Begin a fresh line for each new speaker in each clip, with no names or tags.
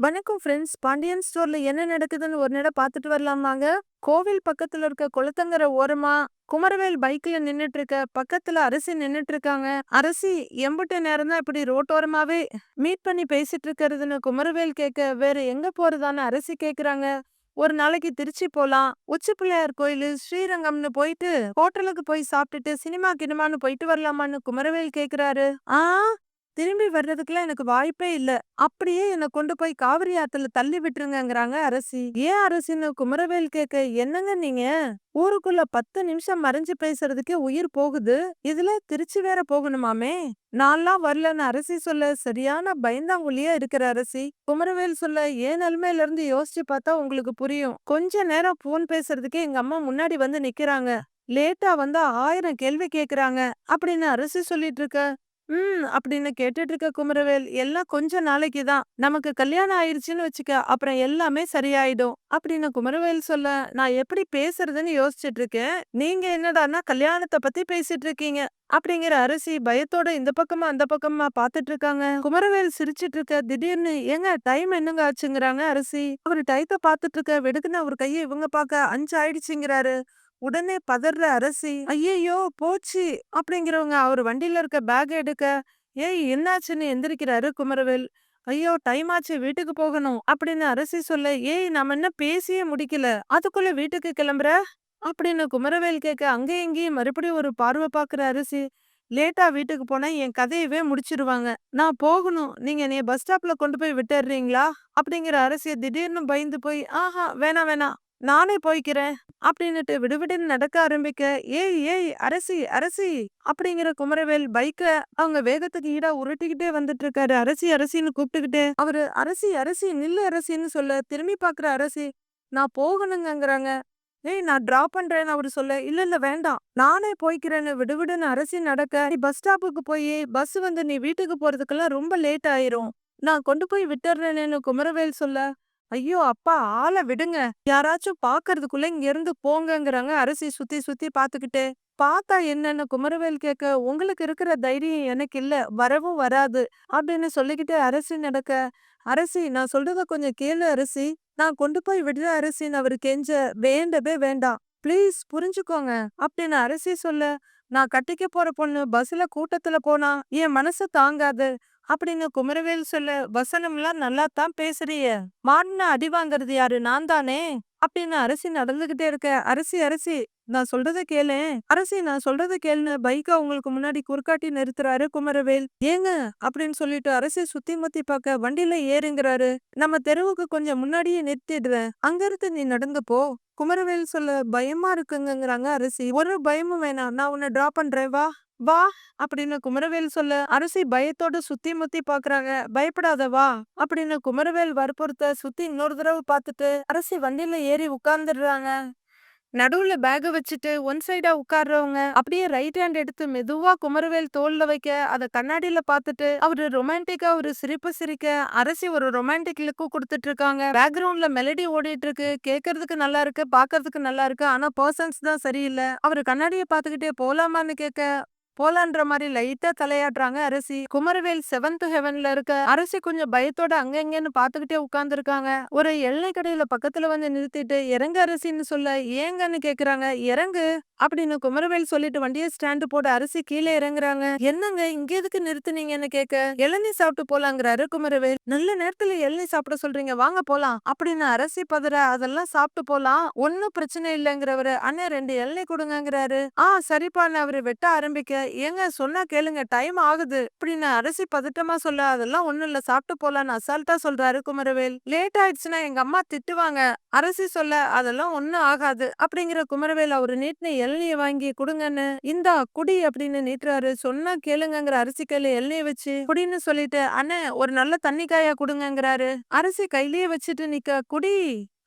வணக்கம் ஃப்ரெண்ட்ஸ் பாண்டியன் ஸ்டோர்ல என்ன நடக்குதுன்னு ஒரு நேரம் பார்த்துட்டு வரலாமாங்க கோவில் பக்கத்துல இருக்க குளத்தங்கர ஓரமா குமரவேல் பைக்ல நின்னுட்டு இருக்க பக்கத்துல அரசி நின்னுட்டு இருக்காங்க அரசி எம்புட்டு நேரம் தான் இப்படி ரோட்டோரமாவே மீட் பண்ணி பேசிட்டு இருக்கிறதுன்னு குமரவேல் கேட்க வேற எங்க போறதான்னு அரசி கேக்குறாங்க. ஒரு நாளைக்கு திருச்சி போலாம். உச்சி பிள்ளையார் கோயிலு ஸ்ரீரங்கம்னு போயிட்டு ஹோட்டலுக்கு போய் சாப்பிட்டுட்டு சினிமா கினிமான்னு போயிட்டு வரலாமான்னு குமரவேல் கேக்குறாரு. ஆ திரும்பி வர்றதுக்குலாம் எனக்கு வாய்ப்பே இல்ல. அப்படியே என்னை கொண்டு போய் காவிரி ஆத்துல தள்ளி விட்டுருங்கிறாங்க அரசி. ஏன் அரசின்னு குமரவேல் கேட்க என்னங்க நீங்க? ஊருக்குள்ள பத்து நிமிஷம் மறைஞ்சு பேசுறதுக்கே உயிர் போகுது. இதுல திருச்சி வேற போகணுமாமே? நான்லாம் வரலன்னு அரசி சொல்ல சரியான பயந்தாங்குழியா இருக்கிற அரசி. குமரவேல் சொல்ல ஏன் நிலைமையில இருந்து யோசிச்சு பார்த்தா உங்களுக்கு புரியும். கொஞ்ச நேரம் போன் பேசுறதுக்கே எங்க அம்மா முன்னாடி வந்து நிக்கிறாங்க. லேட்டா வந்தா ஆயிரம் கேள்வி கேக்குறாங்க. அப்படின்னு அரசி சொல்லிட்டு இருக்க. ம் அப்படின்னு கேட்டுட்டு இருக்க குமரவேல் எல்லாம் கொஞ்ச நாளைக்கு தான். நமக்கு கல்யாணம் ஆயிருச்சுன்னு வச்சுக்க அப்புறம் எல்லாமே சரியாயிடும். அப்படின்னு குமரவேல் சொல்ல நான் எப்படி பேசுறதுன்னு யோசிச்சுட்டு இருக்கேன் நீங்க என்னடான்னா கல்யாணத்தை பத்தி பேசிட்டு இருக்கீங்க அப்படிங்கிற அரசி பயத்தோட இந்த பக்கமா அந்த பக்கமா பாத்துட்டு இருக்காங்க குமரவேல் சிரிச்சிட்டு இருக்க திடீர்னு ஏங்க டைம் என்னங்க ஆச்சுங்கிறாங்க அரசி. அவர் டைத்தை பாத்துட்டு இருக்க வெடுக்குன்னு அவர் கையை இவங்க பார்க்க அஞ்சு ஆயிடுச்சுங்கிறாரு உடனே பதற அரசி ஐயையோ போச்சு! அப்படிங்கிறவங்க அவர் வண்டியில இருக்க பேக் எடுக்க ஏய் என்னாச்சுன்னு எந்திரிக்கிறாரு குமரவேல். ஐயோ டைம் ஆச்சு வீட்டுக்கு போகணும் அப்படின்னு அரசி சொல்ல ஏய் நம்ம என்ன பேசியே முடிக்கல. அதுக்குள்ள வீட்டுக்கு கிளம்புற? அப்படின்னு குமரவேல் கேட்க அங்கே இங்கேயும் மறுபடியும் ஒரு பார்வை பார்க்குற அரிசி லேட்டா வீட்டுக்கு போனா என் கதையவே முடிச்சிருவாங்க. நான் போகணும். நீங்க என்னைய பஸ் ஸ்டாப்ல கொண்டு போய் விட்டுறீங்களா அப்படிங்கிற அரசிய திடீர்னு பயந்து போய் ஆஹா வேணாம் வேணா நானே போய்க்கிறேன் அப்படின்னுட்டு விடுவிடுன்னு நடக்க ஆரம்பிக்க ஏய் ஏய் அரசி அரசி அப்படிங்கிற குமரவேல் பைக்க அவங்க வேகத்துக்கு ஈடா உருட்டிக்கிட்டே வந்துட்டு இருக்காரு அரசி அரசின்னு கூப்பிட்டுக்கிட்டே அவரு அரசி அரசி நில்லு அரசின்னு சொல்ல திரும்பி பாக்குற அரசி நான் போகணுங்கங்கறாங்க. ஏய் நான் டிரா பண்றேன்னு அவரு சொல்ல இல்ல இல்ல வேண்டாம். நானே போய்க்கிறேன்னு விடுவிடுன்னு அரசி நடக்க நீ பஸ் ஸ்டாப்புக்கு போய் பஸ் வந்து நீ வீட்டுக்கு போறதுக்கெல்லாம் ரொம்ப லேட் ஆயிரும். நான் கொண்டு போய் விட்டுறேன்னு குமரவேல் சொல்ல ஐயோ! அப்பா ஆள விடுங்க. யாராச்சும் பாக்குறதுக்குள்ள இங்க இருந்து போங்கங்கிறாங்க. அரிசி சுத்தி சுத்தி பாத்துக்கிட்டு. பார்த்தா என்னன்னு குமரவேல் கேட்க உங்களுக்கு இருக்கிற தைரியம் எனக்கு இல்ல. வரவும் வராது. அப்படின்னு சொல்லிக்கிட்டு அரசி நடக்க அரசி நான் சொல்றத கொஞ்சம் கேளு அரசி. நான் கொண்டு போய் விடுற அரசின்னு அவரு கெஞ்ச வேண்டவே வேண்டாம். ப்ளீஸ் புரிஞ்சுக்கோங்க. அப்படின்னு அரசி சொல்ல நான் கட்டிக்க போற பொண்ணு பஸ்ல கூட்டத்துல போனா என் மனசு தாங்காது. அப்படின்னு குமரவேல் சொல்ல வசனம்லாம் நல்லா தான் பேசுறிய. மாடின அடி வாங்குறது யாரு? நான் தானே? அப்படின்னு அரசி நடந்துகிட்டே இருக்க அரசி அரசி நான் சொல்றத கேளு. அரசி நான் சொல்றத கேளுன்னு பைக்கை உங்களுக்கு முன்னாடி குறுக்காட்டி நிறுத்துறாரு குமரவேல். ஏங்க? அப்படின்னு சொல்லிட்டு அரசி சுத்தி முத்தி பார்க்க வண்டியில ஏறுங்கிறாரு. நம்ம தெருவுக்கு கொஞ்சம் முன்னாடியே நிறுத்திடுறேன். அங்க இருந்து நீ நடந்து போ. குமரவேல் சொல்ல பயமா இருக்குங்கிறாங்க அரசி. ஒரு பயமும் வேணாம். நான் உன்னை டிரா பண்றேன். வா. வா அப்படின்னு குமரவேல் சொல்ல அரசி பயத்தோட சுத்தி முத்தி பாக்குறாங்க பயப்படாத வா அப்படின்னு குமரவேல் வற்புறுத்த சுத்தி இன்னொரு தடவை பார்த்துட்டு அரசி வண்டியில ஏறி உட்கார்ந்துடுறாங்க நடுவுல பேக வச்சுட்டு ஒன் சைடா உட்கார்றவங்க அப்படியே ரைட் ஹேண்ட் எடுத்து மெதுவா குமரவேல் தோல்ல வைக்க அத கண்ணாடியில பார்த்துட்டு அவரு ரொமான்டிக்கா ஒரு சிரிப்பு சிரிக்க அரசி ஒரு ரொமான்டிக் லுக்கு கொடுத்துட்டு இருக்காங்க. பேக்ரவுண்ட்ல மெலடி ஓடிட்டு இருக்கு கேக்குறதுக்கு நல்லா இருக்கு பாக்குறதுக்கு நல்லா இருக்கு ஆனா பர்சன்ஸ் தான் சரியில்லை. அவரு கண்ணாடியை பார்த்துக்கிட்டே போலாமான்னு கேட்க போலான்ற மாதிரி லைட்டா தலையாடுறாங்க அரசி. குமரவேல் செவன்த் ஹெவன்ல இருக்க அரசி கொஞ்சம் பயத்தோட அங்கங்கன்னு பாத்துக்கிட்டே உட்கார்ந்து இருக்காங்க ஒரு எல்லை கடையில பக்கத்துல வந்து நிறுத்திட்டு இறங்க அரசின்னு சொல்ல ஏங்கன்னு கேக்குறாங்க. இறங்கு அப்படின்னு குமரவேல் சொல்லிட்டு வண்டியை ஸ்டாண்டு போட அரிசி கீழே இறங்குறாங்க. என்னங்க இங்க எதுக்கு நிறுத்துனீங்கன்னு கேட்க இளநீ சாப்பிட்டு போலாங்கிறாரு குமரவேல். நல்ல நேரத்துல இளநீ சாப்பிட சொல்றீங்க. வாங்க போலாம் அப்படின்னு அரிசி பதற அதெல்லாம் சாப்பிட்டு போலாம். ஒன்னும் பிரச்சனை இல்லைங்கிறவரு அண்ணன் ரெண்டு இளநீ கொடுங்கிறாரு ஆ சரிப்பான்னு அவரு வெட்ட ஆரம்பிக்க ஏங்க சொன்னா கேளுங்க டைம் ஆகுது. அப்படின்னு அரசி பதட்டமா சொல்ல அதெல்லாம் ஒண்ணும் இல்ல சாப்பிட்டு போலான்னு அசால்ட்டா சொல்றாரு குமரவேல். லேட் ஆயிடுச்சுன்னா எங்க அம்மா திட்டுவாங்க அரசி சொல்ல அதெல்லாம் ஒண்ணும் ஆகாது. அப்படிங்கிற குமரவேல் அவரு நீட்டின இளநிய வாங்கி கொடுங்கன்னு இந்தா குடி அப்படின்னு நீட்டுறாரு. சொன்னா கேளுங்கங்கிற அரிசி கையில இளநிய வச்சு குடின்னு சொல்லிட்டு அண்ணே ஒரு நல்ல தண்ணி காயா குடுங்கங்கிறாரு. அரிசி கையிலேயே வச்சுட்டு நிக்க குடி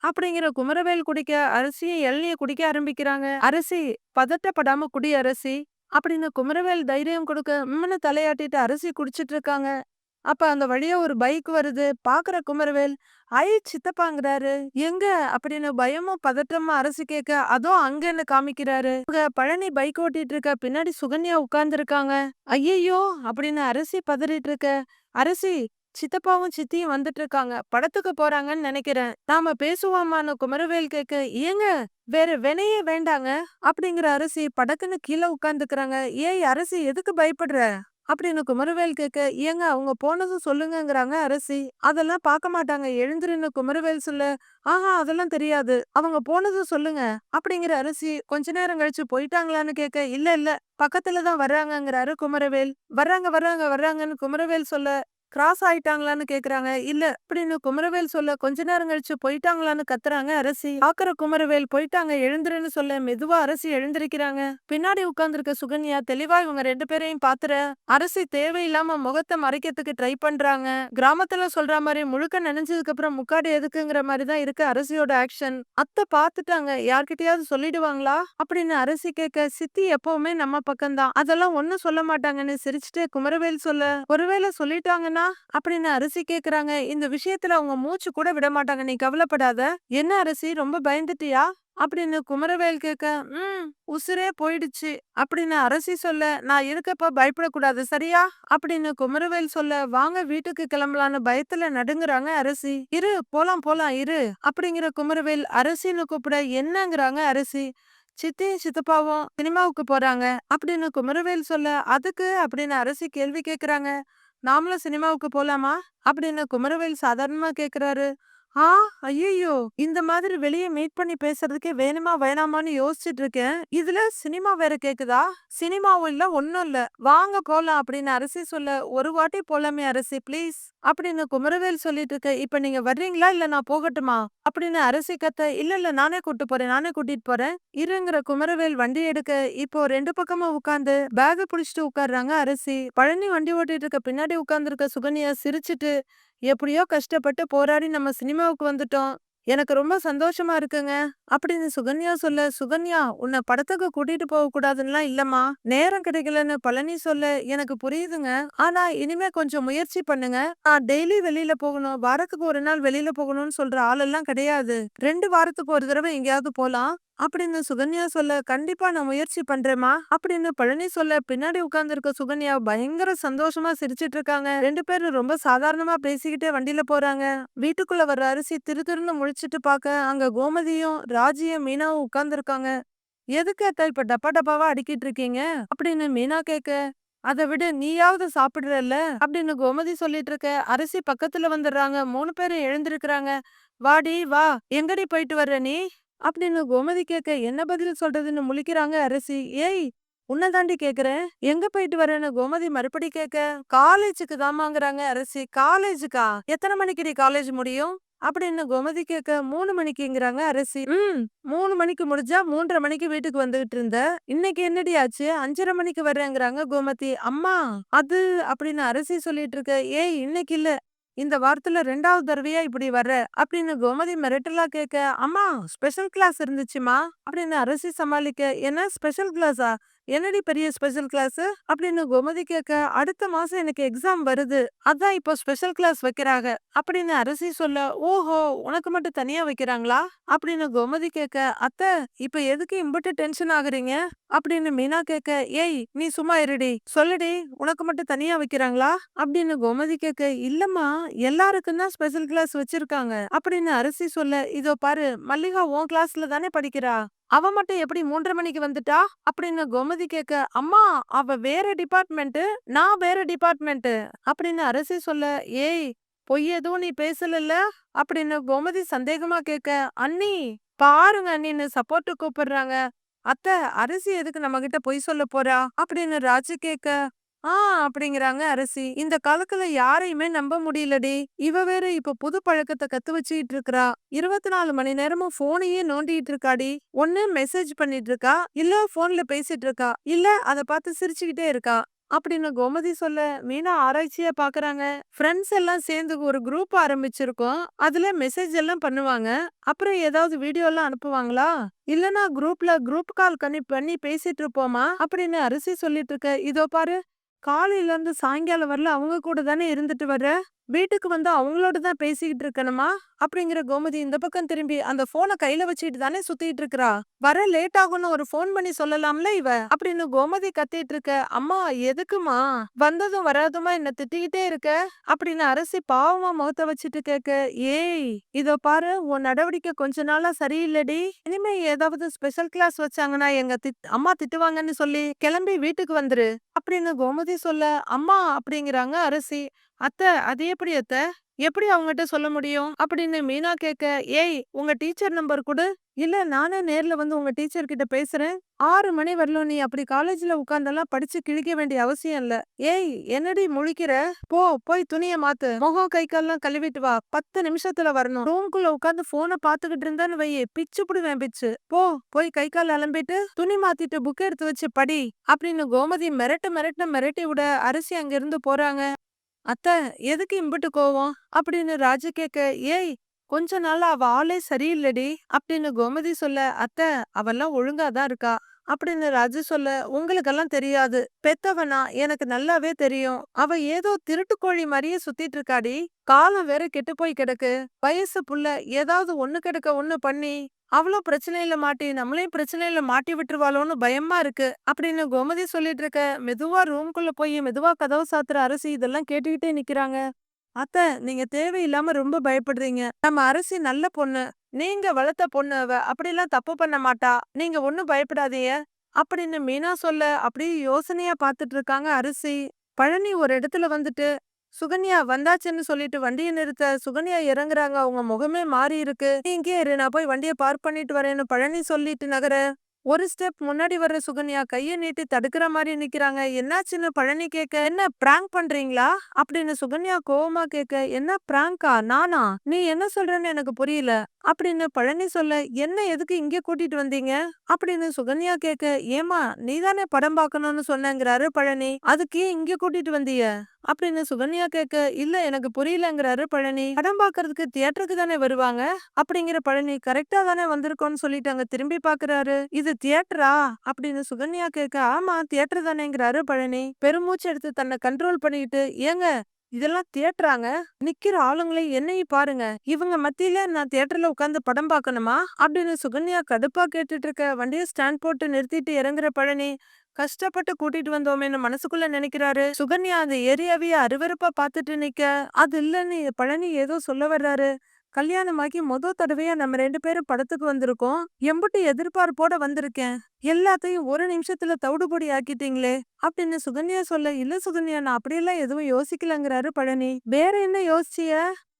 அப்படிங்கிற குமரவேல் குடிக்க அரிசியும் இளநிய குடிக்க ஆரம்பிக்கிறாங்க. அரிசி பதட்டப்படாம குடி அரிசி. அப்படின்னு குமரவேல் தைரியம் கொடுக்க உம்முன்னு தலையாட்டிட்டு அரிசி குடிச்சிட்டு இருக்காங்க அப்ப அந்த வழியா ஒரு பைக் வருது. பாக்குற குமரவேல் ஐ சித்தப்பாங்கிறாரு. எங்க? அப்படின்னு பயமும் பதட்டமா அரசு கேட்க அதோ அங்கன்னு காமிக்கிறாரு. பழனி பைக் ஓட்டிட்டு இருக்க பின்னாடி சுகன்யா உட்கார்ந்து இருக்காங்க ஐயையோ அப்படின்னு அரசி பதறிட்டு இருக்க அரசி சித்தப்பாவும் சித்தியும் வந்துட்டு இருக்காங்க. படத்துக்கு போறாங்கன்னு நினைக்கிறேன். நாம பேசுவோமான்னு குமரவேல் கேக்க ஏங்க வேற வினையே வேண்டாங்க. அப்படிங்கிற அரசி படக்குன்னு கீழே உட்காந்துக்கிறாங்க ஏய் அரசி எதுக்கு பயப்படுற? அப்படின்னு குமரவேல் கேட்க ஏங்க அவங்க போனதும் சொல்லுங்கங்கறாங்க அரசி. அதெல்லாம் பார்க்க மாட்டாங்க. எழுந்துருன்னு குமரவேல் சொல்ல ஆஹா அதெல்லாம் தெரியாது. அவங்க போனதும் சொல்லுங்க. அப்படிங்கிற அரசி கொஞ்ச நேரம் கழிச்சு போயிட்டாங்களான்னு கேட்க இல்ல இல்ல பக்கத்துல தான் வர்றாங்கங்கிறாரு குமரவேல். வர்றாங்க வர்றாங்க வர்றாங்கன்னு குமரவேல் சொல்ல கிராஸ் ஆயிட்டாங்களான்னு கேக்குறாங்க. இல்ல அப்படின்னு குமரவேல் சொல்ல கொஞ்ச நேரம் கழிச்சு போயிட்டாங்களான்னு கத்துறாங்க அரசி. பாக்குற குமரவேல் போயிட்டாங்க எழுந்துருன்னு சொல்ல மெதுவா அரசி எழுந்திருக்கிறாங்க. பின்னாடி உட்கார்ந்துருக்க சுகன்யா தெளிவா இவங்க ரெண்டு பேரையும் பாத்துற. அரசி தேவையில்லாம முகத்தை மறைக்கிறதுக்கு ட்ரை பண்றாங்க. கிராமத்துல சொல்ற மாதிரி முழுக்க நினைஞ்சதுக்கு அப்புறம் முக்காடு எதுக்குங்கிற மாதிரி தான் இருக்கு அரசியோட ஆக்ஷன் அத்தை பாத்துட்டாங்க. யார்கிட்டயாவது சொல்லிடுவாங்களா? அப்படின்னு அரசி கேட்க சித்தி எப்பவுமே நம்ம பக்கம்தான். அதெல்லாம் ஒன்னும் சொல்ல மாட்டாங்கன்னு சிரிச்சுட்டு குமரவேல் சொல்ல ஒருவேளை சொல்லிட்டாங்கன்னா அப்படின்னு அரிசி கேக்குறாங்க. இந்த விஷயத்துல அவங்க மூச்சு கூட விட மாட்டாங்க. நீ கவலைப்படாத. என்ன அரிசி? ரொம்ப பயந்துட்டியா? அப்படின்னு குமரவேல் கேட்க ம் உசுரே போயிடுச்சு. அப்படின்னு அரசி சொல்ல நான் இருக்கப்ப பயப்படக்கூடாது. சரியா? அப்படின்னு குமரவேல் சொல்ல வாங்க வீட்டுக்கு கிளம்பலான்னு பயத்துல நடுங்குறாங்க அரசி. இரு போலாம் போலாம் இரு. அப்படிங்கிற குமரவேல் அரசின்னு கூப்பிட என்னங்கிறாங்க அரசி? சித்தியும் சித்தப்பாவும் சினிமாவுக்கு போறாங்க. அப்படின்னு குமரவேல் சொல்ல அதுக்கு? அப்படின்னு அரசி கேள்வி கேக்குறாங்க. நாமளும் சினிமாவுக்கு போலாமா? அப்படின்னு குமரவேல் சாதாரணமா கேக்குறாரு. ஆ ஐயோ இந்த மாதிரி வெளியே மீட் பண்ணி பேசுறதுக்கே வேணுமா வேணாமான்னு யோசிச்சுட்டு இருக்கேன். இதுல சினிமா வேற கேக்குதா? சினிமாவும் இல்ல ஒன்னும் இல்ல. வாங்க போலாம் அப்படின்னு அரசி சொல்ல ஒரு வாட்டி போலாமே அரசி ப்ளீஸ் அப்படின்னு குமரவேல் சொல்லிட்டு இருக்க இப்ப நீங்க வர்றீங்களா? இல்ல நான் போகட்டுமா? அப்படின்னு அரசி கத்த இல்ல இல்ல நானே கூட்டு போறேன் நானே கூட்டிட்டு போறேன் இருங்கிற குமரவேல் வண்டி எடுக்க இப்போ ரெண்டு பக்கமும் உட்காந்து பேக புடிச்சிட்டு உட்கார்றாங்க அரசி. பழனி வண்டி ஓட்டிட்டு இருக்க பின்னாடி உட்கார்ந்துருக்க சுகன்யா சிரிச்சிட்டு எப்படியோ கஷ்டப்பட்டு போராடி நம்ம சினிமாவுக்கு வந்துட்டோம். எனக்கு ரொம்ப சந்தோஷமா இருக்குங்க. அப்படின்னு சுகன்யா சொல்ல சுகன்யா உன்னை படத்துக்கு கூட்டிட்டு போக கூடாதுன்னா இல்லம்மா. நேரம் கிடைக்கலன்னு பழனி சொல்ல எனக்கு புரியுதுங்க. ஆனா இனிமே கொஞ்சம் முயற்சி பண்ணுங்க. நான் டெய்லி வெளியில போகணும். வாரத்துக்கு ஒரு நாள் வெளியில போகணும்னு சொல்ற ஆளெல்லாம் கிடையாது. ரெண்டு வாரத்துக்கு ஒரு தடவை எங்கேயாவது போலாம். அப்படின்னு சுகன்யா சொல்ல கண்டிப்பா நான் முயற்சி பண்றேமா அப்படின்னு பழனி சொல்ல பின்னாடி உட்கார்ந்துருக்க சுகன்யா பயங்கர சந்தோஷமா சிரிச்சிட்டு இருக்காங்க. ரெண்டு பேரும் ரொம்ப சாதாரணமா பேசிக்கிட்டே வண்டியில போறாங்க. வீட்டுக்குள்ள வர்ற அரிசி திரு திருன்னு முழிச்சிட்டு பாக்க அங்க கோமதியும் ராஜியும் மீனாவும் உட்கார்ந்துருக்காங்க. எதுக்கு அத்தா இப்ப டப்பா டப்பாவா அடிக்கிட்டு இருக்கீங்க? அப்படின்னு மீனா கேக்க அதை விட நீயாவது சாப்பிடுறல்ல அப்படின்னு கோமதி சொல்லிட்டு இருக்க அரிசி பக்கத்துல வந்துடுறாங்க. மூணு பேரும் எழுந்திருக்கிறாங்க. வாடி வா எங்கடி போயிட்டு வர்ற நீ? அப்படின்னு கோமதி கேட்க என்ன பதில் சொல்றதுன்னு முழிக்கிறாங்க அரசி. ஏய் உன்னை தாண்டி கேக்குறேன். எங்க போயிட்டு வரேன்னு கோமதி மறுபடி கேட்க காலேஜுக்கு தாமாங்கிறாங்க அரசி. காலேஜுக்கா? எத்தனை மணிக்கு காலேஜ் முடியும்? அப்படின்னு கோமதி கேட்க மூணு மணிக்குங்கிறாங்க அரசி. ம் மூணு மணிக்கு முடிஞ்சா மூன்றரை மணிக்கு வீட்டுக்கு வந்துகிட்டு இருந்த. இன்னைக்கு என்னடி ஆச்சு? அஞ்சரை மணிக்கு வர்றேங்கிறாங்க கோமதி. அம்மா அது அப்படின்னு அரசி சொல்லிட்டு இருக்க ஏய் இன்னைக்கு இல்ல. இந்த வாரத்துல ரெண்டாவது தடவையா இப்படி வர்ற? அப்படின்னு கோமதி மிரட்டலா கேட்க அம்மா ஸ்பெஷல் கிளாஸ் இருந்துச்சுமா? அப்படின்னு அரசி சமாளிக்க என்ன ஸ்பெஷல் கிளாஸா என்னடி பெரிய ஸ்பெஷல் கிளாஸ்? அப்படின்னு கோமதி கேட்க அடுத்த மாசம் எனக்கு எக்ஸாம் வருது. அதான் இப்போ ஸ்பெஷல் கிளாஸ் வைக்கிறாங்க. அப்படின்னு அரசி சொல்ல ஓஹோ உனக்கு மட்டும் தனியா வைக்கிறாங்களா? அப்படின்னு கோமதி கேட்க அத்தை இப்ப எதுக்கு இம்பட்டு டென்ஷன் ஆகுறீங்க? அப்படின்னு மீனா கேட்க ஏய் நீ சும்மா இருடி. சொல்லுடி உனக்கு மட்டும் தனியா வைக்கிறாங்களா? அப்படின்னு கோமதி கேட்க இல்லம்மா எல்லாருக்கும் தான் ஸ்பெஷல் கிளாஸ் வச்சிருக்காங்க. அப்படின்னு அரசி சொல்ல இதோ பாரு மல்லிகா உன் கிளாஸ்ல தானே படிக்கிறா? அவ மட்டும் எப்படி மூன்றரை மணிக்கு வந்துட்டா? அப்படின்னு கோமதி கேட்க அம்மா அவ வேற டிபார்ட்மெண்ட் நான் வேற டிபார்ட்மெண்ட் அப்படின்னு அரசி சொல்ல ஏய் பொய் எதுவும் நீ பேசலல்ல? அப்படின்னு கோமதி சந்தேகமா கேட்க அண்ணி பாருங்க அண்ணின்னு சப்போர்ட்டு கூப்பிடுறாங்க. அத்தை அரிசி எதுக்கு நம்ம கிட்ட பொய் சொல்ல போறா? அப்படின்னு ராஜு கேட்க ஆ அப்படிங்கிறாங்க அரசி. இந்த காலத்துல யாரையுமே நம்ப முடியலடி. இவ வேற இப்ப புது பழக்கத்தை கத்து வச்சுக்கிட்டு இருக்கா இருபத்தி நாலு மணி நேரமும் போனையே நோண்டிட்டு இருக்காடி ஒன்னு மெசேஜ் பண்ணிட்டு இருக்கா இல்ல போன்ல பேசிட்டு இருக்கா இல்ல அத பார்த்து சிரிச்சுக்கிட்டே இருக்கா. அப்படின்னு கோமதி சொல்ல மீனா ஆராய்ச்சியா பாக்குறாங்க. ஃப்ரெண்ட்ஸ் எல்லாம் சேர்ந்து ஒரு குரூப் ஆரம்பிச்சிருக்கோம். அதுல மெசேஜ் எல்லாம் பண்ணுவாங்க. அப்புறம் ஏதாவது வீடியோ எல்லாம் அனுப்புவாங்களா? இல்லனா குரூப்ல குரூப் கால் கனெக்ட் பண்ணி பேசிட்டு இருப்போமா அப்படின்னு அரிசி சொல்லிட்டு இருக்க இதோ பாரு. காலையிலேருந்து சாயங்காலம் வரல அவங்க கூட தானே இருந்துட்டு வர்ற? வீட்டுக்கு வந்து அவங்களோட தான் பேசிக்கிட்டு இருக்கணுமா? அப்படிங்கிற கோமதி இந்த பக்கம் திரும்பி அந்த போனை கையில வச்சுட்டு தானே சுத்திட்டு இருக்கிறா? வர லேட் ஆகும்னு ஒரு ஃபோன் பண்ணி சொல்லலாம்ல இவ? அப்படின்னு கோமதி கத்திட்டு இருக்க அம்மா எதுக்குமா வந்ததும் வராதுமா? என்ன திட்டிக்கிட்டே இருக்க? அப்படின்னு அரசி பாவமா முகத்தை வச்சுட்டு கேக்க ஏய் இதோ பாரு உன் நடவடிக்கை கொஞ்ச நாளா சரியில்லடி. இனிமே ஏதாவது ஸ்பெஷல் கிளாஸ் வச்சாங்கன்னா எங்க திட் அம்மா திட்டுவாங்கன்னு சொல்லி கிளம்பி வீட்டுக்கு வந்துரு. அப்படின்னு கோமதி சொல்ல அம்மா அப்படிங்கிறாங்க அரசி. அத்த அது எப்படி அத்த? எப்படி அவங்ககிட்ட சொல்ல முடியும்? அப்படின்னு மீனா கேட்க ஏய் உங்க டீச்சர் நம்பர் கொடு. இல்ல நானே நேர்ல வந்து உங்க டீச்சர் கிட்ட பேசுறேன். ஆறு மணி வரலும் நீ அப்படி காலேஜ்ல உட்கார்ந்தெல்லாம் படிச்சு கிழிக்க வேண்டிய அவசியம் இல்ல. ஏய் என்னடி முழிக்கிற? போ போய் துணிய மாத்து. முகம் கை கால்லாம் கழுவிட்டு வா. பத்து நிமிஷத்துல வரணும். ரூம்குள்ள உட்காந்து போனை பாத்துக்கிட்டு இருந்தான்னு வையே. பிச்சு புடுவேன் பிச்சு. போ போய் கை கால் அலம்பிட்டு துணி மாத்திட்டு புக் எடுத்து வச்சு படி. அப்படின்னு கோமதி மிரட்டு மிரட்டு மிரட்டி விட அரிசி அங்கிருந்து போறாங்க. அத்த எதுக்கு இம்புட்டு கோவம்? அப்படின்னு ராஜு கேக்க ஏய் கொஞ்ச நாள் அவ ஆளே சரியில்லடி அப்படின்னு கோமதி சொல்ல அத்த அவெல்லாம் ஒழுங்காதான் இருக்கா? அப்படின்னு ராஜு சொல்ல உங்களுக்கெல்லாம் தெரியாது. பெத்தவனா? எனக்கு நல்லாவே தெரியும். அவ ஏதோ திருட்டுக்கோழி மாதிரியே சுத்திட்டு இருக்காடி. காலம் வேற கெட்டு போய் கிடக்கு. வயசு புள்ள ஏதாவது ஒண்ணு கிடக்க ஒண்ணு பண்ணி அவ்வளோ பிரச்சனையில மாட்டி நம்மளையும் பிரச்சனையில மாட்டி விட்டுருவாளோன்னு பயமா இருக்கு. அப்படின்னு கோமதி சொல்லிட்டு இருக்க மெதுவா ரூம்குள்ள போய் மெதுவா கதவு சாத்துற அரசி இதெல்லாம் கேட்டுக்கிட்டே நிக்கிறாங்க. அத்த நீங்க தேவையில்லாம ரொம்ப பயப்படுறீங்க. நம்ம அரசி நல்ல பொண்ணு. நீங்க வளர்த்த பொண்ணு அவ அப்படிலாம் தப்பு பண்ண மாட்டா. நீங்க ஒன்னும் பயப்படாதீங்க. அப்படின்னு மீனா சொல்ல அப்படியே யோசனையா பாத்துட்டு இருக்காங்க அரிசி. பழனி ஒரு இடத்துல வந்துட்டு சுகன்யா வந்தாச்சுன்னு சொல்லிட்டு வண்டியை நிறுத்த சுகன்யா இறங்குறாங்க. அவங்க முகமே மாறி இருக்கு. நீ இங்கே இரு. நான் போய் வண்டியை பார்க் பண்ணிட்டு வரேன்னு பழனி சொல்லிட்டு நகர ஒரு ஸ்டெப் முன்னாடி வர்ற சுகன்யா கையை நீட்டி தடுக்கிற மாதிரி நிக்கிறாங்க. என்னாச்சுன்னு பழனி கேட்க என்ன பிராங்க் பண்றீங்களா? அப்படின்னு சுகன்யா கோவமா கேட்க என்ன பிராங்கா நானா? நீ என்ன சொல்றன்னு எனக்கு புரியல. அப்படின்னு பழனி சொல்ல என்ன எதுக்கு இங்க கூட்டிட்டு வந்தீங்க? அப்படின்னு சுகன்யா கேட்க ஏமா நீதானே படம் பார்க்கணும்னு சொன்னங்கிறாரு பழனி. அதுக்கு ஏன் இங்க கூட்டிட்டு வந்தீங்க? அப்படின்னு சுகன்யா கேட்க இல்ல எனக்கு புரியலங்கிறாரு பழனி. படம் பாக்குறதுக்கு தியேட்டருக்கு தானே வருவாங்க? அப்படிங்கிற பழனி கரெக்டா தானே வந்திருக்கோம்னு சொல்லிட்டு அங்க திரும்பி பாக்குறாரு இது தியேட்டரா? அப்படின்னு சுகன்யா கேட்க ஆமா தியேட்டர் தானேங்கிறாரு பழனி. பெருமூச்சு எடுத்து தன்னை கண்ட்ரோல் பண்ணிட்டு ஏங்க இதெல்லாம் தியேட்டராங்க? நிக்கிற ஆளுங்களை என்னையும் பாருங்க. இவங்க மத்தியில நான் தியேட்டர்ல உட்காந்து படம் பார்க்கணுமா? அப்படின்னு சுகன்யா கடுப்பா கேட்டுட்டு இருக்க வண்டியை ஸ்டாண்ட் போட்டு நிறுத்திட்டு இறங்குற பழனி கஷ்டப்பட்டு கூட்டிட்டு வந்தோமேன்னு மனசுக்குள்ள நினைக்கிறாரு? சுகன்யா அந்த ஏரியாவையே அருவருப்பா பாத்துட்டு நிக்க. அது இல்லன்னு பழனி ஏதோ சொல்ல வர்றாரு. கல்யாணமாகி மொத தடவையா நம்ம ரெண்டு பேரும் படத்துக்கு வந்திருக்கோம். எம்புட்டு எதிர்பார்ப்போட வந்திருக்கேன். எல்லாத்தையும் ஒரு நிமிஷத்துல தவிடுபொடி ஆக்கிட்டீங்களே? அப்படின்னு சுகன்யா சொல்ல இல்ல சுகன்யா நான் அப்படியெல்லாம் எதுவும் யோசிக்கலங்கிறாரு பழனி. வேற என்ன யோசிச்சிய?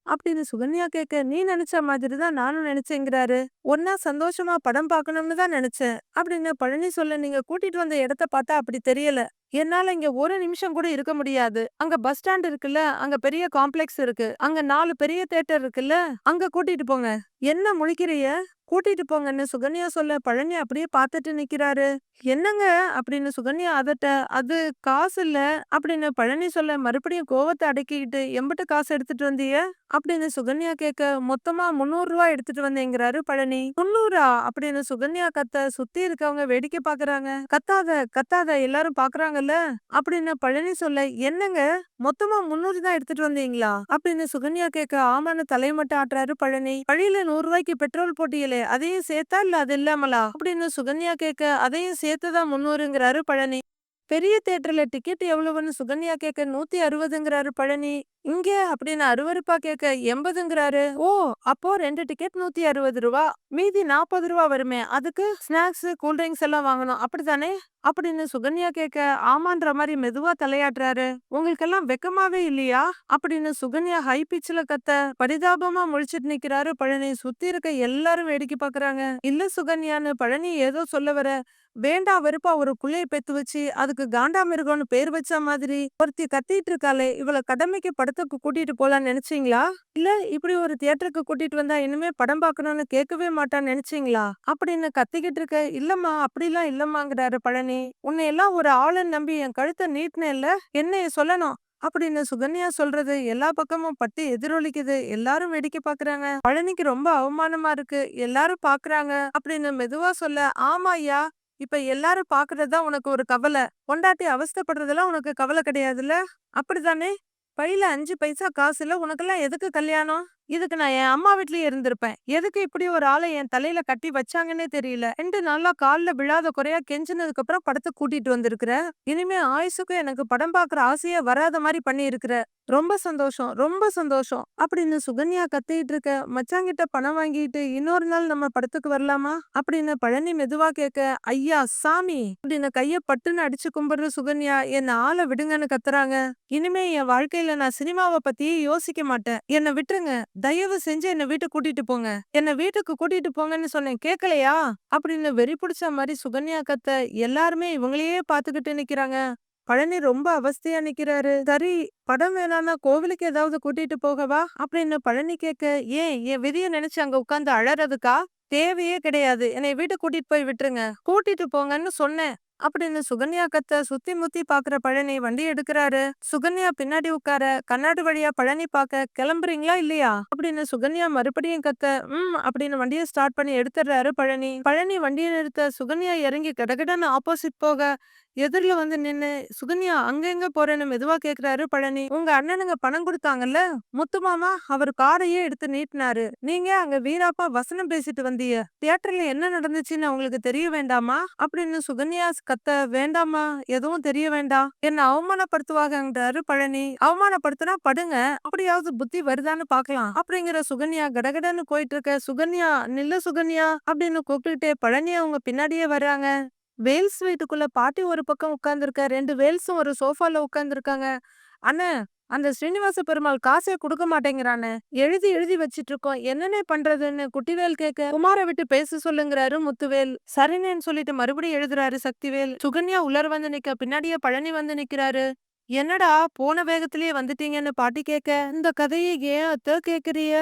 அப்படின்னு சுகன்யா கேட்க நீ நினைச்ச மாதிரி தான் நானும் நினைச்சேங்கிறாரு. ஒன்னா சந்தோஷமா படம் பார்க்கணும்னு தான் நினைச்சேன். அப்படின்னு பழனி சொல்ல நீங்க கூட்டிட்டு வந்த இடத்த பார்த்தா அப்படி தெரியல. என்னால இங்க ஒரு நிமிஷம் கூட இருக்க முடியாது. அங்க பஸ் ஸ்டாண்ட் இருக்குல்ல அங்க பெரிய காம்ப்ளெக்ஸ் இருக்கு. அங்க நாலு பெரிய தேட்டர் இருக்குல்ல அங்க கூட்டிட்டு போங்க. என்ன முழிக்கிறிய? கூட்டிட்டு போங்கன்னு சுகன்யா சொல்ல பழனி அப்படியே பார்த்துட்டு நிக்கிறாரு. என்னங்க? அப்படின்னு சுகன்யா அதட்ட அது காசு இல்ல. அப்படின்னு பழனி சொல்ல மறுபடியும் கோவத்தை அடக்கிக்கிட்டு எம்பிட்டு காசு எடுத்துட்டு வந்தீங்க அப்படின்னு சுகன்யா கேட்க மொத்தமா முன்னூறு ரூபாய் எடுத்துட்டு வந்தேங்கிறாரு பழனி. முன்னூறா அப்படின்னு சுகன்யா கத்த சுத்தி இருக்கவங்க வேடிக்கை பாக்குறாங்க. கத்தாத கத்தாத எல்லாரும் பாக்குறாங்கல்ல? அப்படின்னு பழனி சொல்ல என்னங்க? மொத்தமா முன்னூறு தான் எடுத்துட்டு வந்தீங்களா? அப்படின்னு சுகன்யா கேட்க ஆமான்னு தலைமட்டம் ஆட்டுறாரு பழனி. வழியில நூறு ரூபாய்க்கு பெட்ரோல் போட்டியில அதையும் சேர்த்தா இல்ல அது இல்லாமலா? அப்படின்னு சுகன்யா கேட்க அதையும் சேர்த்துதான் முன்னூறுங்கிறாரு பழனி. பெரிய தேட்டர்ல டிக்கெட் எவ்வளவுன்னு சுகன்யா கேட்க நூத்தி அறுபதுங்கிறாரு பழனி. இங்க? அப்படின்னு அருவருப்பா கேட்க எண்பதுங்கிறாரு. ஓ அப்போ ரெண்டு டிக்கெட் நூத்தி அறுபது ரூபா. மீதி நாற்பது ரூபா வருமே. அதுக்கு ஸ்நாக்ஸ் கூல்ட்ரிங்க்ஸ் எல்லாம் வாங்கணும். அப்படித்தானே? அப்படின்னு சுகன்யா கேட்க ஆமான்ற மாதிரி மெதுவா தலையாட்டுறாரு. உங்களுக்கெல்லாம் வெக்கமாவே இல்லையா? அப்படின்னு சுகன்யா ஹை பிச்சில் கத்த பரிதாபமா முழிச்சிட்டு நிக்கிறாரு பழனி. சுத்தி இருக்க எல்லாரும் வேடிக்கை பாக்குறாங்க. இல்ல சுகன்யான்னு பழனி ஏதோ சொல்ல வர வேண்டா வெறுப்பா ஒரு புள்ளைய பெத்து வச்சு அதுக்கு காண்டாமிருகம்னு பேர் வச்ச மாதிரி ஒருத்தி கத்திட்டு இருக்காளே இவளை கடமைக்கு படத்துக்கு கூட்டிட்டு போலான்னு நினைச்சீங்களா? இல்ல இப்படி ஒரு தியேட்டருக்கு கூட்டிட்டு வந்தா இனிமே படம் பார்க்கணும்னு கேட்கவே மாட்டான்னு நினைச்சீங்களா? அப்படின்னு கத்திக்கிட்டு இருக்க இல்லம்மா அப்படிலாம் இல்லம்மாங்கிறாரு பழனி. உன்னை எல்லாம் ஒரு ஆளன் நம்பி என் கழுத்தை நீட்டினேல்ல என்னைய சொல்லணும்? அப்படின்னு சுகன்யா சொல்றது எல்லா பக்கமும் பட்டு எதிரொலிக்குது. எல்லாரும் வேடிக்கை பாக்குறாங்க. பழனிக்கு ரொம்ப அவமானமா இருக்கு. எல்லாரும் பாக்குறாங்க அப்படின்னு மெதுவா சொல்ல ஆமா ஐயா இப்ப எல்லாரும் பாக்குறதுதான் உனக்கு ஒரு கவலை. பொண்டாட்டி அவஸ்தப்படுறதெல்லாம் உனக்கு கவலை கிடையாதுல்ல? அப்படிதானே பையில அஞ்சு பைசா காசு இல்ல. உனக்கெல்லாம் எதுக்கு கல்யாணம்? இதுக்கு நான் என் அம்மா வீட்லயே இருந்திருப்பேன். எதுக்கு இப்படி ஒரு ஆள என் தலையில கட்டி வச்சாங்கன்னே தெரியல. ரெண்டு நாளா கால்ல விழாத குறையா கெஞ்சினதுக்கு அப்புறம் படத்தை கூட்டிட்டு வந்திருக்கிற. இனிமே ஆயுசுக்கும் எனக்கு படம் பாக்குற ஆசையே வராத மாதிரி பண்ணி இருக்கிற ரொம்ப சந்தோஷம், ரொம்ப சந்தோஷம். அப்படின்னு சுகன்யா கத்திட்டு இருக்க, மச்சாங்கிட்ட பணம் வாங்கிட்டு இன்னொரு நாள் நம்ம படத்துக்கு வரலாமா? அப்படின்னு பழனி மெதுவா கேட்க, ஐயா சாமி அப்படின்னு கைய பட்டுன்னு அடிச்சு கும்பிடுற சுகன்யா என்ன ஆள விடுங்கன்னு கத்துறாங்க. இனிமே என் வாழ்க்கையில நான் சினிமாவை பத்தியே யோசிக்க மாட்டேன். என்ன விட்டுருங்க. தயவு செஞ்சு என்ன வீட்டுக்கு கூட்டிட்டு போங்க. என்ன வீட்டுக்கு கூட்டிட்டு போங்கன்னு சொன்னேன் கேட்கலையா? அப்படின்னு வெறி பிடிச்ச மாதிரி சுகன்யா கத்த எல்லாருமே இவங்களையே பாத்துக்கிட்டு நிக்கிறாங்க. பழனி ரொம்ப அவஸ்தையா நிக்கிறாரு. சரி படம் வேணாம்னா கோவிலுக்கு ஏதாவது கூட்டிட்டு போகவா? அப்படின்னு பழனி கேட்க, ஏன் என் விதிய நினைச்சு அங்க உட்காந்து அழறதுக்கா? தேவையே கிடையாது. என்னை வீட்டு கூட்டிட்டு போய் விட்டுருங்க. கூட்டிட்டு போங்கன்னு சொன்னேன். அப்படின்னு சுகன்யா கத்த சுத்தி முத்தி பாக்குற பழனி வண்டி எடுக்கிறாரு. சுகன்யா பின்னாடி உட்கார கண்ணாடி வழியா பழனி பாக்க கிளம்புறீங்களா இல்லையா? அப்படின்னு சுகன்யா மறுபடியும் கத்த ம் அப்படின்னு வண்டியை ஸ்டார்ட் பண்ணி எடுத்துடுறாரு பழனி. பழனி வண்டியை நிறுத்த சுகன்யா இறங்கி கடகடன்னு ஆப்போசிட் போக எதிரில வந்து நின்னு சுகன்யா அங்கெங்க போறேன்னு மெதுவா கேக்குறாரு பழனி. உங்க அண்ணனுங்க பணம் கொடுத்தாங்கல்ல முத்து மாமா அவர் காரையே எடுத்து நீட்டினாரு. நீங்க அங்க வீராப்பா வசனம் பேசிட்டு வந்தீங்க. தியேட்டர்ல என்ன நடந்துச்சுன்னு உங்களுக்கு தெரிய வேண்டாமா? அப்படின்னு சுகன்யா கத்த வேண்டாமா எதுவும் தெரிய வேண்டாம். என்ன அவமானப்படுத்துவாங்கன்றாரு பழனி. அவமானப்படுத்தினா படுங்க. அப்படியாவது புத்தி வருதான்னு பாக்கலாம். அப்படிங்கிற சுகன்யா கடகடன்னு போயிட்டு இருக்க சுகன்யா நில்ல சுகன்யா அப்படின்னு கூப்பிட்டுட்டே பழனி அவங்க பின்னாடியே வர்றாங்க. வேல்ஸ் வீட்டுக்குள்ள பாட்டி ஒரு பக்கம் உட்கார்ந்துருக்க. ரெண்டு வேல்ஸும் ஒரு சோஃபால உட்கார்ந்துருக்காங்க. அண்ணே அந்த ஸ்ரீனிவாச பெருமாள் காசே கொடுக்க மாட்டேங்கிறானே. எழுதி எழுதி வச்சிட்டு இருக்கோம். என்னண்ணே பண்றதுன்னு குட்டிவேல் கேட்க, குமார விட்டு பேச சொல்லுங்கிறாரு முத்துவேல். சரினேன்னு சொல்லிட்டு மறுபடியும் எழுதுறாரு சக்திவேல். சுகன்யா உள்ளர வந்து நிக்க பின்னாடியே பழனி வந்து நிக்கிறாரு. என்னடா போன வேகத்திலேயே வந்துட்டீங்கன்னு பாட்டி கேட்க, இந்த கதையை ஏன் அத்த கேக்குறிய?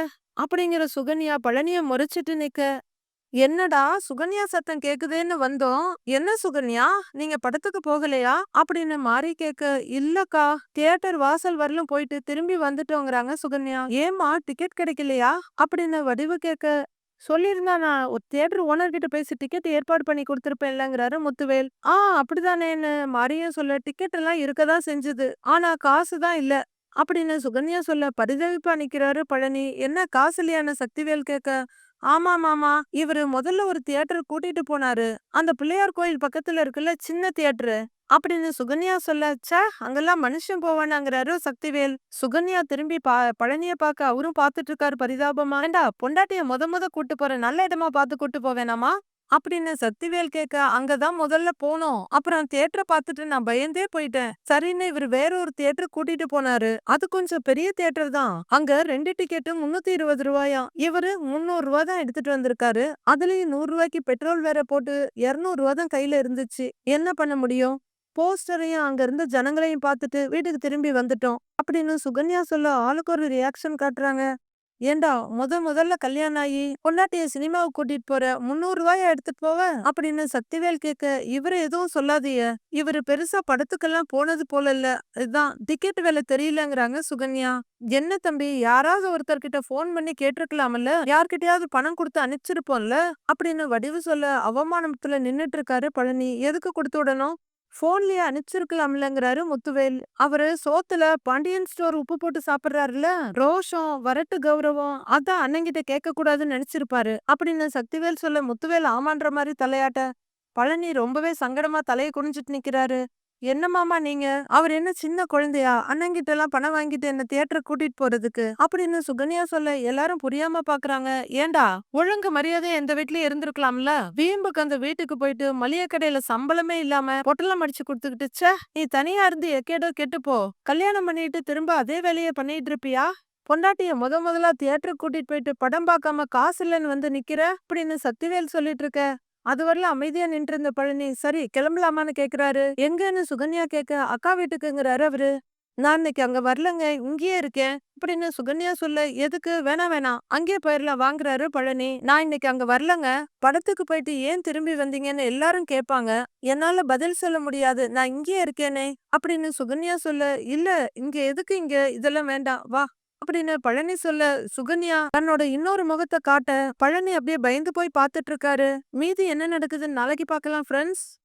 அப்படிங்கிற சுகன்யா பழனிய முறைச்சிட்டு நிக்க, என்னடா சுகன்யா சத்தம் கேக்குதுன்னு வந்தோம். என்ன சுகன்யா நீங்க படத்துக்கு போகலையா? அப்படின்னு மாறி கேக்க இல்லக்கா தியேட்டர் வாசல் வரலும் போயிட்டு திரும்பி வந்துட்டோங்கிறாங்க சுகன்யா. ஏம்மா டிக்கெட் கிடைக்கலையா? அப்படின்னு வடிவு கேக்க சொல்லியிருந்தா நான் ஒரு தியேட்டர் ஓனர் கிட்ட பேசி டிக்கெட் ஏற்பாடு பண்ணி கொடுத்துருப்பேன் இல்லைங்கிறாரு முத்துவேல். ஆ அப்படிதானேன்னு மாரியும் சொல்ல டிக்கெட் எல்லாம் இருக்கதான் செஞ்சது. ஆனா காசு தான் இல்ல. அப்படின்னு சுகன்யா சொல்ல பரிதவிப்பா நிக்கிறாரு பழனி. என்ன காசு இல்லையான சக்திவேல் கேட்க, ஆமா மாமா இவரு முதல்ல ஒரு தியேட்டர் கூட்டிட்டு போனாரு. அந்த பிள்ளையார் கோயில் பக்கத்துல இருக்குல்ல சின்ன தியேட்டரு. அப்படின்னு சுகன்யா சொல்ல, சே அங்கெல்லாம் மனுஷன் போவானாங்கிறாரு சக்திவேல். சுகன்யா திரும்பி பா பழனிய பார்க்க அவரும் பாத்துட்டு இருக்காரு பரிதாபமா. ஏண்டா பொண்டாட்டிய முத முத கூட்டு போற நல்ல இடமா பார்த்து கூட்டு போவேனாமா? அப்படின்னு சக்திவேல் கேட்க, அங்கதான் முதல்ல போனோம். அப்புறம் தியேட்டரை பார்த்துட்டு நான் பயந்தே போயிட்டேன். சரின்னு இவர் வேற ஒரு தியேட்டர் கூட்டிட்டு போனாரு. அது கொஞ்சம் பெரிய தியேட்டர் தான். அங்க ரெண்டு டிக்கெட்டு முன்னூத்தி இருபது ரூபாயாம். இவரு முன்னூறு ரூபா தான் எடுத்துட்டு வந்திருக்காரு. அதுலயும் நூறு ரூபாய்க்கு பெட்ரோல் வேற போட்டு இருநூறு ரூபா தான் கையில இருந்துச்சு. என்ன பண்ண முடியும்? போஸ்டரையும் அங்க இருந்த ஜனங்களையும் பார்த்துட்டு வீட்டுக்கு திரும்பி வந்துட்டோம். அப்படின்னு சுகன்யா சொல்ல ஆளுக்கு ஒரு ரியாக்ஷன் காட்டுறாங்க. ஏண்டா முத முதல்ல கல்யாணம் ஆகி பொண்டாட்டிய சினிமாவுக்கு கூட்டிட்டு போற? முன்னூறு ரூபாய எடுத்துட்டு போவ? அப்படின்னு சக்திவேல் கேட்க இவரு எதுவும் சொல்லாதீய இவரு பெருசா படத்துக்கெல்லாம் போனது போல இல்ல. இதுதான் டிக்கெட் விலை தெரியலங்கிறாங்க சுகன்யா. என்ன தம்பி யாராவது ஒருத்தர் கிட்ட போன் பண்ணி கேட்டிருக்கலாம்ல? யார்கிட்டயாவது பணம் கொடுத்து அனுப்பிச்சிருப்போம்ல? அப்படின்னு வடிவு சொல்ல அவமானத்துல நின்னுட்டு இருக்காரு பழனி. எதுக்கு கொடுத்து விடணும்? ஃபோன்லயே அனுப்பிச்சிருக்கலாம்லங்கிறாரு முத்துவேல். அவரு சோத்துல பாண்டியன் ஸ்டோர் உப்பு போட்டு சாப்பிடுறாருல ரோஷம் வரட்டு கௌரவம் அதான் அண்ணங்கிட்ட கேட்க கூடாதுன்னு நினைச்சிருப்பாரு. அப்படின்னு சக்திவேல் சொல்ல முத்துவேல் ஆமான்ற மாதிரி தலையாட்ட. பழனி ரொம்பவே சங்கடமா தலையை குனிஞ்சிட்டு நிக்கிறாரு. என்ன மாமா நீங்க? அவர் என்ன சின்ன குழந்தையா? அண்ணங்கிட்ட எல்லாம் பணம் வாங்கிட்டு என்ன தியேட்டருக்கு கூட்டிட்டு போறதுக்கு? அப்படின்னு சுகன்யா சொல்ல எல்லாரும் புரியாம பாக்குறாங்க. ஏண்டா? ஒழுங்கு மரியாதை எந்த வீட்லயும் இருந்திருக்கலாம்ல? வீம்புக்கு அந்த வீட்டுக்கு போயிட்டு மளிகை கடையில சம்பளமே இல்லாம பொட்டலம் அடிச்சு கொடுத்துக்கிட்டு ச்சே! நீ தனியா இருந்து எக்கேடோ கெட்டுப்போ கல்யாணம் பண்ணிட்டு திரும்ப அதே வேலையை பண்ணிட்டு இருப்பியா? பொண்டாட்டிய முத முதலா தியேட்டருக்கு கூட்டிட்டு போயிட்டு படம் பார்க்காம காசு இல்லைன்னு வந்து நிக்கிற? அப்படின்னு சக்திவேல் சொல்லிட்டு இருக்க. அது வரல அமைதியா நின்று இருந்த பழனி சரி கிளம்பலாமான்னு கேக்குறாரு. எங்கன்னு சுகன்யா கேட்க அக்கா வீட்டுக்குங்கிறாரு அவரு. நான் இன்னைக்கு அங்க வரலங்க இங்கேயே இருக்கேன். அப்படின்னு சுகன்யா சொல்ல எதுக்கு? வேணா வேணாம். அங்கேயே போயிடலாம் வாங்குறாரு பழனி. நான் இன்னைக்கு அங்க வரலங்க. படத்துக்கு போயிட்டு ஏன் திரும்பி வந்தீங்கன்னு எல்லாரும் கேட்பாங்க என்னால பதில் சொல்ல முடியாது. நான் இங்கேயே இருக்கேனே. அப்படின்னு சுகன்யா சொல்ல இல்ல இங்க எதுக்கு இங்க? இதெல்லாம் வேண்டாம். வா. அப்படின்னு பழனி சொல்ல சுகன்யா தன்னோட இன்னொரு முகத்தை காட்ட பழனி அப்படியே பயந்து போய் பார்த்துட்டு இருக்காரு. மீதி என்ன நடக்குதுன்னு நாளைக்கு பார்க்கலாம் ஃப்ரெண்ட்ஸ்